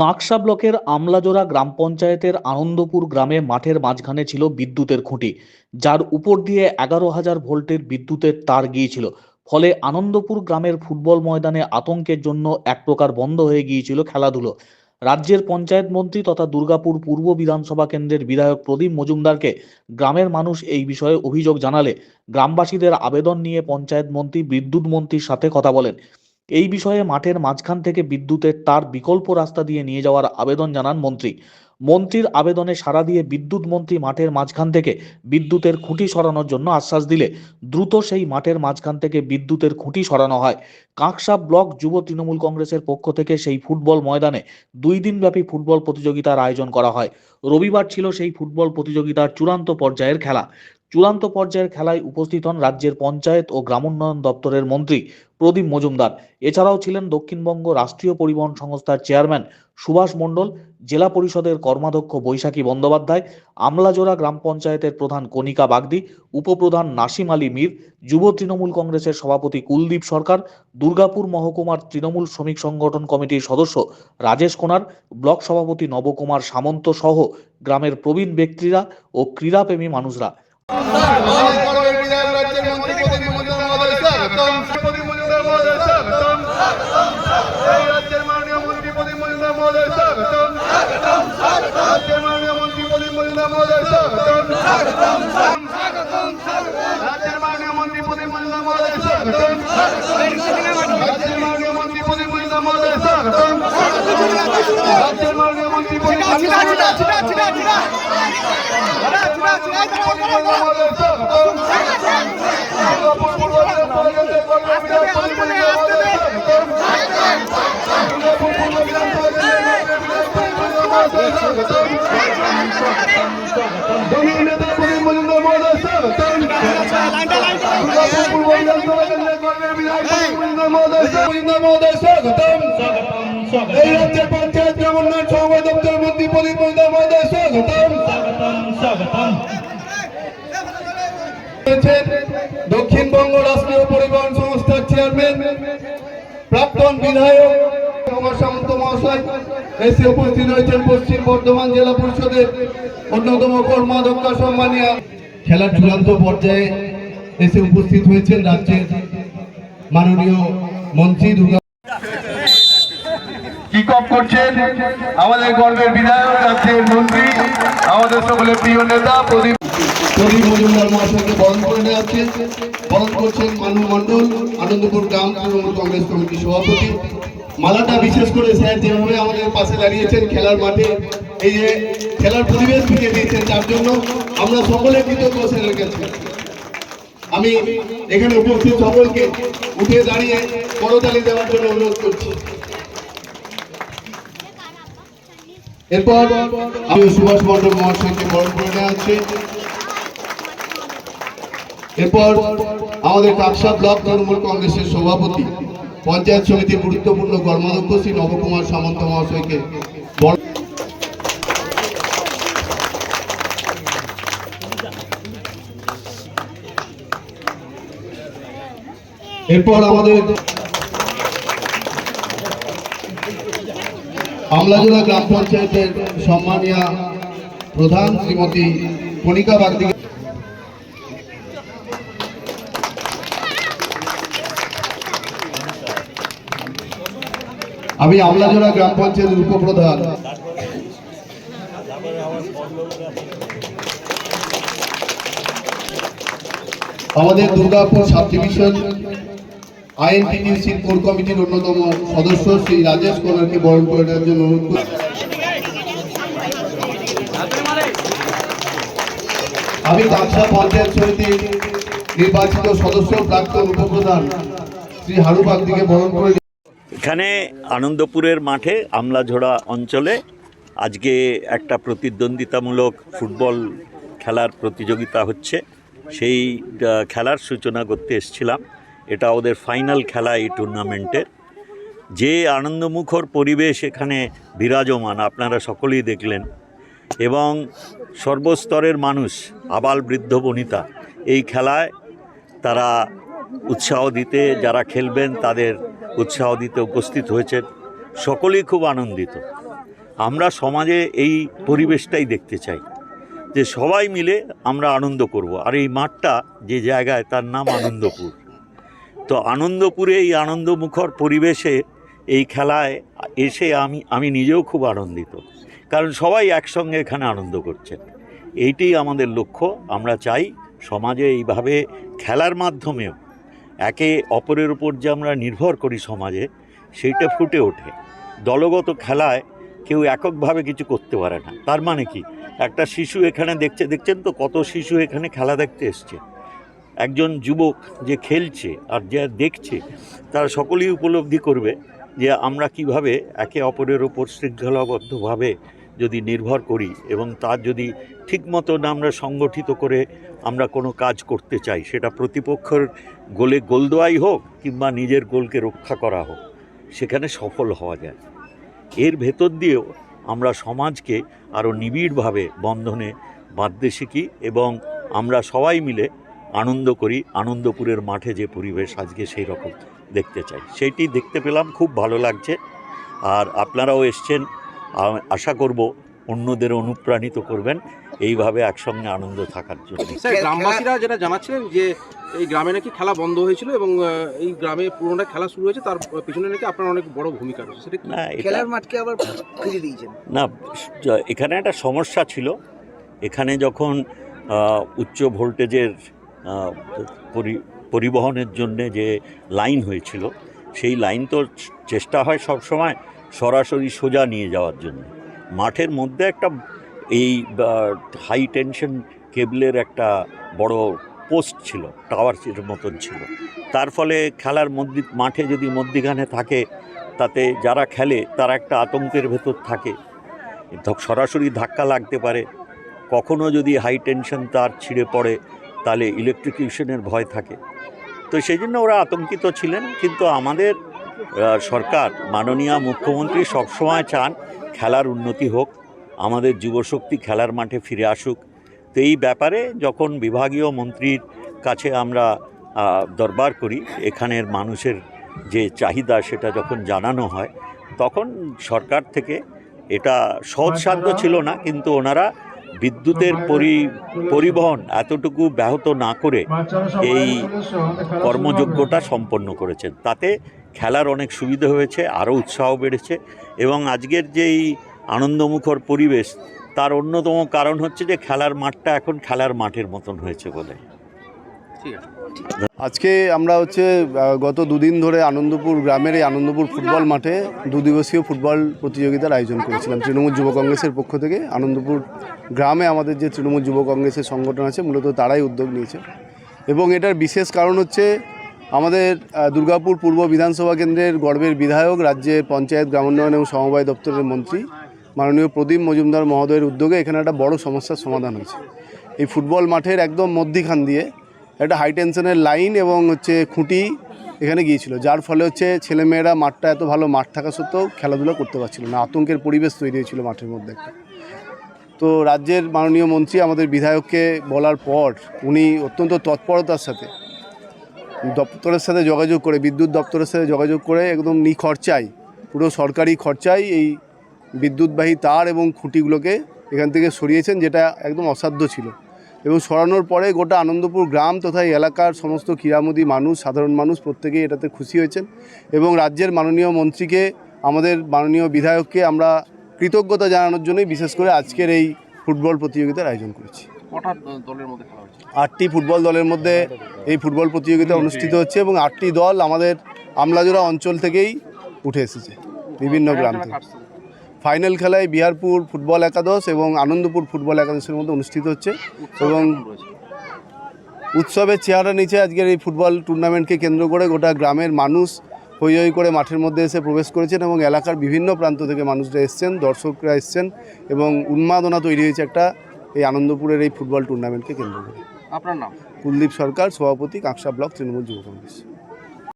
কাঁকসা ব্লকের আমলাজোড়া গ্রাম পঞ্চায়েতের আনন্দপুর গ্রামে মাঠের মাঝখানে ছিল বিদ্যুতের খুঁটি, যার উপর দিয়ে এগারো হাজার ভোল্টের বিদ্যুতের তার গিয়েছিল। ফলে আনন্দপুর গ্রামের ফুটবল ময়দানে আতঙ্কের জন্য এক প্রকার বন্ধ হয়ে গিয়েছিল খেলাধুলো। রাজ্যের পঞ্চায়েত মন্ত্রী তথা দুর্গাপুর পূর্ব বিধানসভা কেন্দ্রের বিধায়ক প্রদীপ মজুমদারকে গ্রামের মানুষ এই বিষয়ে অভিযোগ জানালে গ্রামবাসীদের আবেদন নিয়ে পঞ্চায়েত মন্ত্রী বিদ্যুৎ মন্ত্রীর সাথে কথা বলেন। এই বিষয়ে মাঠের মাঝখান থেকে বিদ্যুতের তার বিকল্প রাস্তা দিয়ে নিয়ে যাওয়ার আবেদন জানান মন্ত্রী। মন্ত্রীর আবেদনে সাড়া দিয়ে বিদ্যুৎ মন্ত্রী মাঠের মাঝখান থেকে বিদ্যুতের খুঁটি সরানোর জন্য আশ্বাস দিলে। দ্রুত সেই মাঠের মাঝখান থেকে বিদ্যুতের খুঁটি সরানো হয়। কাঁকসা ব্লক যুব তৃণমূল কংগ্রেসের পক্ষ থেকে সেই ফুটবল ময়দানে দুই দিনব্যাপী ফুটবল প্রতিযোগিতার আয়োজন করা হয়। রবিবার ছিল সেই ফুটবল প্রতিযোগিতার চূড়ান্ত পর্যায়ের খেলা। চূড়ান্ত পর্যায়ের খেলায় উপস্থিত হন রাজ্যের পঞ্চায়েত ও গ্রামোন্নয়ন দপ্তরের মন্ত্রী প্রদীপ মজুমদার। এছাড়াও ছিলেন দক্ষিণবঙ্গ রাষ্ট্রীয় পরিবহন সংস্থার চেয়ারম্যান সুভাষ মণ্ডল, জেলা পরিষদের কর্মাধ্যক্ষ বৈশাখী বন্দ্যোপাধ্যায়, আমলাজোড়া গ্রাম পঞ্চায়েতের প্রধান কণিকা বাগদি, উপপ্রধান নাসিম আলী মীর, যুব তৃণমূল কংগ্রেসের সভাপতি কুলদীপ সরকার, দুর্গাপুর মহকুমার তৃণমূল শ্রমিক সংগঠন কমিটির সদস্য রাজেশ কোনার, ব্লক সভাপতি নবকুমার সামন্ত সহ গ্রামের প্রবীণ ব্যক্তিরা ও ক্রীড়াপ্রেমী মানুষরা। আমাদের বিধায়ক রাজ্যের মন্ত্রী প্রদীপ মজুমদার মহোদয় স্বাগতম প্রদীপ মজুমদার মহোদয় স্বাগতম এই রাজ্যের মাননীয় মন্ত্রী প্রদীপ রয়েছেন দক্ষিণবঙ্গ রাষ্ট্রীয় পরিবহন সংস্থার চেয়ারম্যান, প্রাক্তন বিধায়ক কুমার সামন্ত মহাশয় এসে উপস্থিত রয়েছেন পশ্চিম বর্ধমান জেলা পরিষদের অন্যতম কর্মাধ্যক্ষ সম্মানীয়। খেলার চূড়ান্ত পর্যায়ে এসে উপস্থিত হয়েছেন রাজ্যের মাননীয় মন্ত্রী দুর্গা কিক অফ করছেন? আমাদের গর্বের বিধায়ক, রাজ্যের মন্ত্রী, আমাদের সকলের প্রিয় নেতা, প্রদীপ বরণ করে নেওয়া বরণ করছেন সভাপতি। মালাটা বিশেষ করে স্যার যেভাবে আমাদের পাশে দাঁড়িয়েছেন খেলার মাঠে, এই যে খেলার পরিবেশ ফিরিয়ে দিয়েছেন তার জন্য আমরা সকলে কৃতজ্ঞ স্যারের কাছে। আমি এখানে উপস্থিত সকলকে উঠে দাঁড়িয়ে করতালি দেওয়ার জন্য অনুরোধ করছি। এরপর আমি সুভাষ মন্ডল মহাশয়কে বরণ করে নেওয়া হচ্ছে। এরপর আমাদের কাকসা ব্লক তৃণমূল কংগ্রেসের সভাপতি, পঞ্চায়েত সমিতির গুরুত্বপূর্ণ কর্মাধ্যক্ষ শ্রী নবকুমার সামন্ত মহাশয়কে এরপর আমাদের আমলাজোড়া গ্রাম পঞ্চায়েতের সম্মানীয় প্রধান শ্রীমতী কণিকা বাগদি আমি আমলাজোড়া গ্রাম পঞ্চায়েতের উপপ্রধান আমাদের দুর্গাপুর সাব ডিভিশন আইএনটিটিউসির কোর কমিটির অন্যতম সদস্য শ্রী রাজেশ কোনারকে বরণ করে নেওয়ার জন্য অনুরোধ করছি। আমি কাকসা পঞ্চায়েত সমিতির নির্বাচিত সদস্য, প্রাক্তন উপপ্রধান শ্রী হারু বাগদিকে বরণ করে এখানে আনন্দপুরের মাঠে আমলাঝোড়া অঞ্চলে আজকে একটা প্রতিদ্বন্দ্বিতামূলক ফুটবল খেলার প্রতিযোগিতা হচ্ছে। সেই খেলার সূচনা করতে এসেছিলাম। এটা ওদের ফাইনাল খেলা এই টুর্নামেন্টের। যে আনন্দমুখর পরিবেশ এখানে বিরাজমান, আপনারা সকলেই দেখলেন। এবং সর্বস্তরের মানুষ, আবাল বৃদ্ধ বনিতা, এই খেলায় তারা উৎসাহ দিতে, যারা খেলবেন তাদের উৎসাহ দিতে উপস্থিত হয়েছেন। সকলেই খুব আনন্দিত। আমরা সমাজে এই পরিবেশটাই দেখতে চাই যে সবাই মিলে আমরা আনন্দ করব। আর এই মাঠটা যে জায়গায়, তার নাম আনন্দপুর। তো আনন্দপুরে এই আনন্দমুখর পরিবেশে এই খেলায় এসে আমি আমি নিজেও খুব আনন্দিত। কারণ সবাই একসঙ্গে এখানে আনন্দ করছেন। এইটাই আমাদের লক্ষ্য। আমরা চাই সমাজে এইভাবে খেলার মাধ্যমেও একে অপরের উপর যে আমরা নির্ভর করি সমাজে, সেইটা ফুটে ওঠে। দলগত খেলায় কেউ এককভাবে কিছু করতে পারে না। তার মানে কি? একটা শিশু এখানে দেখছে, দেখছেন তো কত শিশু এখানে খেলা দেখতে এসছে। একজন যুবক যে খেলছে আর যে দেখছে, তারা সকলেই উপলব্ধি করবে যে আমরা কীভাবে একে অপরের ওপর শৃঙ্খলাবদ্ধভাবে যদি নির্ভর করি এবং তার যদি ঠিক মতন আমরা সংগঠিত করে আমরা কোনো কাজ করতে চাই, সেটা প্রতিপক্ষের গোলে গোল দেওয়াই হোক কিংবা নিজের গোলকে রক্ষা করা হোক, সেখানে সফল হওয়া যায়। এর ভেতর দিয়েও আমরা সমাজকে আরও নিবিড়ভাবে বন্ধনে বাঁধতে শিখি এবং আমরা সবাই মিলে আনন্দ করি, আনন্দপুরের মাঠে যে পরিবেশ আজকে সেই রকম দেখতে চাই। সেইটি দেখতে পেলাম, খুব ভালো লাগছে। আর আপনারাও এসছেন আশা করব অন্যদের অনুপ্রাণিত করবেন। এইভাবে একসঙ্গে আনন্দ থাকার জন্য। গ্রামবাসীরা যেটা জানাচ্ছিলেন যে এই গ্রামে নাকি খেলা বন্ধ হয়েছিল এবং এই গ্রামে পুরোনো খেলা শুরু হয়েছে তার পিছনে নাকি আপনার অনেক বড় ভূমিকা রয়েছে সেটা না খেলার মাঠকে আবার ফিরে দিয়েছেন। না এখানে একটা সমস্যা ছিল। এখানে যখন উচ্চ ভোল্টেজের পরি- পরিবহনের জন্যে যে লাইন হয়েছিল সেই লাইন তো চেষ্টা হয় সব সময় সরাসরি সোজা নিয়ে যাওয়ার জন্য। মাঠের মধ্যে একটা এই হাই টেনশন কেবলের একটা বড় পোস্ট ছিল টাওয়ার মতন ছিল। তার ফলে খেলার মধ্যে, মাঠে যদি মধ্যিখানে থাকে, তাতে যারা খেলে, তারা একটা আতঙ্কের ভেতর থাকে। সরাসরি ধাক্কা লাগতে পারে। কখনো যদি হাই টেনশন তার ছিঁড়ে পড়ে, তাহলে ইলেকট্রিকিউশনের ভয় থাকে। তো সেই জন্য ওরা আতঙ্কিত ছিলেন, কিন্তু আমাদের সরকার, মাননীয় মুখ্যমন্ত্রী সবসময় চান খেলার উন্নতি হোক, আমাদের যুবশক্তি খেলার মাঠে ফিরে আসুক। তো এই ব্যাপারে যখন বিভাগীয় মন্ত্রীর কাছে আমরা দরবার করি, এখানের মানুষের যে চাহিদা সেটা যখন জানানো হয়, তখন সরকার থেকে এটা সৎসাধ্য ছিল না, কিন্তু ওনারা বিদ্যুতের পরি, পরিবহন এতটুকু ব্যাহত না করে এই কর্মযোগ্যটা সম্পন্ন করেছেন। তাতে খেলার অনেক সুবিধা হয়েছে আরও উৎসাহ বেড়েছে এবং আজকের যেই আনন্দমুখর পরিবেশ তার অন্যতম কারণ হচ্ছে যে খেলার মাঠটা এখন খেলার মাঠের মতন হয়েছে বলে। আজকে আমরা হচ্ছে গত দুদিন ধরে আনন্দপুর গ্রামের এই আনন্দপুর ফুটবল মাঠে দু দিবসীয় ফুটবল প্রতিযোগিতার আয়োজন করেছিলাম। তৃণমূল যুব কংগ্রেসের পক্ষ থেকে আনন্দপুর গ্রামে আমাদের যে তৃণমূল যুব কংগ্রেসের সংগঠন আছে মূলত তারাই উদ্যোগ নিয়েছে। এবং এটার বিশেষ কারণ হচ্ছে আমাদের দুর্গাপুর পূর্ব বিধানসভা কেন্দ্রের গর্বের বিধায়ক, রাজ্যের পঞ্চায়েত, গ্রামোন্নয়ন এবং সমবায় দপ্তরের মন্ত্রী, মাননীয় প্রদীপ মজুমদার মহোদয়ের উদ্যোগে এখানে একটা বড় সমস্যার সমাধান হয়েছে। এই ফুটবল মাঠের একদম মধ্যিখান দিয়ে একটা হাই টেনশনের লাইন এবং হচ্ছে খুঁটি এখানে গিয়েছিল, যার ফলে হচ্ছে ছেলেমেয়েরা মাঠটা এত ভালো মাঠ থাকা সত্ত্বেও খেলাধুলা করতে পারছিল না, আতঙ্কের পরিবেশ তৈরি হয়েছিল মাঠের মধ্যে একটা। তো রাজ্যের মাননীয় মন্ত্রী আমাদের বিধায়ককে বলার পর উনি অত্যন্ত তৎপরতার সাথে দপ্তরের সাথে যোগাযোগ করে, বিদ্যুৎ দপ্তরের সাথে যোগাযোগ করে একদম নিখরচায়, পুরো সরকারি খরচায় এই বিদ্যুৎবাহী তার এবং খুঁটিগুলোকে এখান থেকে সরিয়েছেন, যেটা একদম অসাধ্য ছিল। এবং সরানোর পরে গোটা আনন্দপুর গ্রাম তথা এলাকার সমস্ত ক্রীড়ামোদী মানুষ, সাধারণ মানুষ প্রত্যেকেই এটাতে খুশি হয়েছেন এবং রাজ্যের মাননীয় মন্ত্রীকে, আমাদের মাননীয় বিধায়ককে আমরা কৃতজ্ঞতা জানানোর জন্যই বিশেষ করে আজকের এই ফুটবল প্রতিযোগিতার আয়োজন করেছি। কটা দলের মধ্যে খেলা হচ্ছে আটটি ফুটবল দলের মধ্যে এই ফুটবল প্রতিযোগিতা অনুষ্ঠিত হচ্ছে এবং আটটি দল আমাদের আমলাজোড়া অঞ্চল থেকেই উঠে এসেছে বিভিন্ন গ্রাম থেকে। ফাইনাল খেলায় বিহারপুর ফুটবল একাদশ এবং আনন্দপুর ফুটবল একাদশের মধ্যে অনুষ্ঠিত হচ্ছে এবং উৎসবের চেহারা নিচে আজকের এই ফুটবল টুর্নামেন্টকে কেন্দ্র করে গোটা গ্রামের মানুষ হই হই করে মাঠের মধ্যে এসে প্রবেশ করেছেন এবং এলাকার বিভিন্ন প্রান্ত থেকে মানুষরা এসছেন দর্শকরা এসছেন এবং উন্মাদনা তৈরি হয়েছে একটা এই আনন্দপুরের এই ফুটবল টুর্নামেন্টকে কেন্দ্র করে। আপনার নাম? কুলদীপ সরকার সভাপতি কাঁকসা ব্লক তৃণমূল যুব কংগ্রেস।